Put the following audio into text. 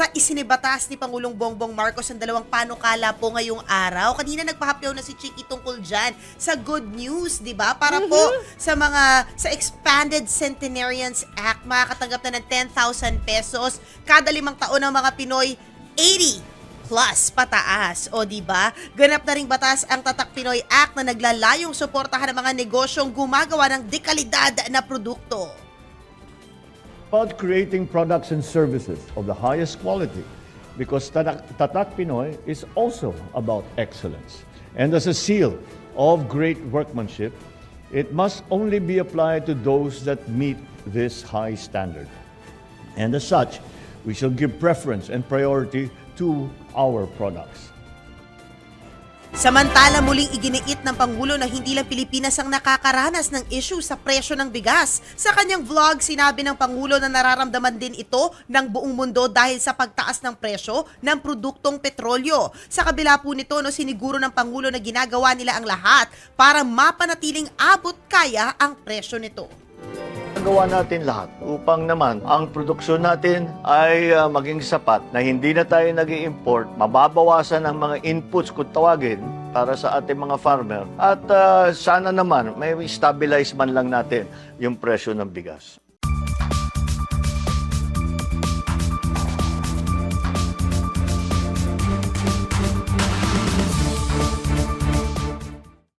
sa isinibatas ni Pangulong Bongbong Marcos ang dalawang panukala po ngayong araw. Kanina nagpahapyaw na si Chiki tungkol dyan sa good news, di ba? Para po sa mga, sa Expanded Centenarians Act, makakatanggap na ng 10,000 pesos kada limang taon ng mga Pinoy, 80 plus pataas. O di ba? Ganap na ring batas ang Tatak Pinoy Act na naglalayong suportahan ang mga negosyong gumagawa ng dekalidad na produkto. About creating products and services of the highest quality because Tatak, Pinoy is also about excellence. And as a seal of great workmanship, it must only be applied to those that meet this high standard. And as such, we shall give preference and priority to our products. Samantala muling iginiit ng Pangulo na hindi lang Pilipinas ang nakakaranas ng issue sa presyo ng bigas. Sa kanyang vlog, sinabi ng Pangulo na nararamdaman din ito ng buong mundo dahil sa pagtaas ng presyo ng produktong petrolyo. Sa kabila po nito, no, siniguro ng Pangulo na ginagawa nila ang lahat para mapanatiling abot kaya ang presyo nito. Gawa natin lahat upang naman ang produksyon natin ay ah, maging sapat na hindi na tayo nag import mababawasan ang mga inputs kung tawagin para sa ating mga farmer at ah, sana naman may stabilize man lang natin yung presyo ng bigas.